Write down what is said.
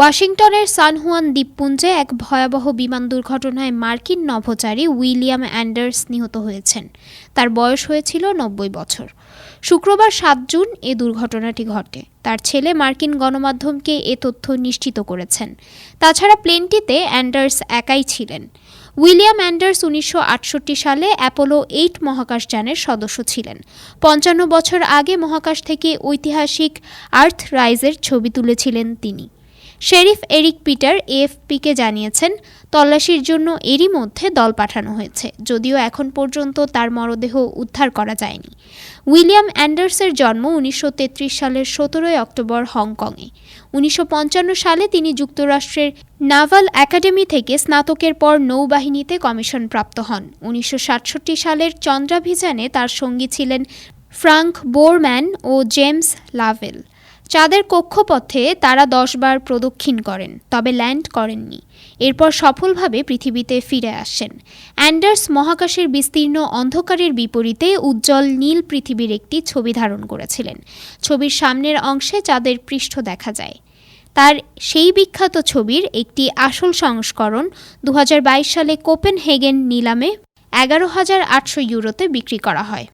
ওয়াশিংটনের সানহুয়ান দ্বীপপুঞ্জে এক ভয়াবহ বিমান দুর্ঘটনায় মার্কিন নভোচারী উইলিয়াম অ্যান্ডার্স নিহত হয়েছেন। তার বয়স হয়েছিল নব্বই বছর। শুক্রবার সাত জুন এ দুর্ঘটনাটি ঘটে। তার ছেলে মার্কিন গণমাধ্যমকে এ তথ্য নিশ্চিত করেছেন। তাছাড়া প্লেনটিতে অ্যান্ডার্স একাই ছিলেন। উইলিয়াম অ্যান্ডার্স উনিশশো আটষট্টি সালে অ্যাপোলো এইট মহাকাশযানের সদস্য ছিলেন। পঞ্চান্ন বছর আগে মহাকাশ থেকে ঐতিহাসিক আর্থ রাইজের ছবি তুলেছিলেন তিনি। শেরিফ এরিক পিটার এএফপিকে জানিয়েছেন, তল্লাশির জন্য এরই মধ্যে দল পাঠানো হয়েছে, যদিও এখন পর্যন্ত তার মরদেহ উদ্ধার করা যায়নি। উইলিয়াম অ্যান্ডার্সের জন্ম উনিশশো তেত্রিশ সালের সতেরোই অক্টোবর হংকংয়ে। উনিশশো পঞ্চান্ন সালে তিনি যুক্তরাষ্ট্রের নাভাল একাডেমি থেকে স্নাতকের পর নৌবাহিনীতে কমিশন প্রাপ্ত হন। উনিশশো সাতষট্টি সালের চন্দ্রাভিযানে তার সঙ্গী ছিলেন ফ্রাঙ্ক বোরম্যান ও জেমস লাভেল। চাঁদের কক্ষপথে তারা দশবার প্রদক্ষিণ করেন, তবে ল্যান্ড করেননি। এরপর সফলভাবে পৃথিবীতে ফিরে আসেন। অ্যান্ডার্স মহাকাশের বিস্তীর্ণ অন্ধকারের বিপরীতে উজ্জ্বল নীল পৃথিবীর একটি ছবি ধারণ করেছিলেন। ছবির সামনের অংশে চাঁদের পৃষ্ঠ দেখা যায়। তার সেই বিখ্যাত ছবির একটি আসল সংস্করণ দু হাজার বাইশ সালে কোপেনহেগেন নিলামে এগারো হাজার আটশো ইউরোতে বিক্রি করা হয়।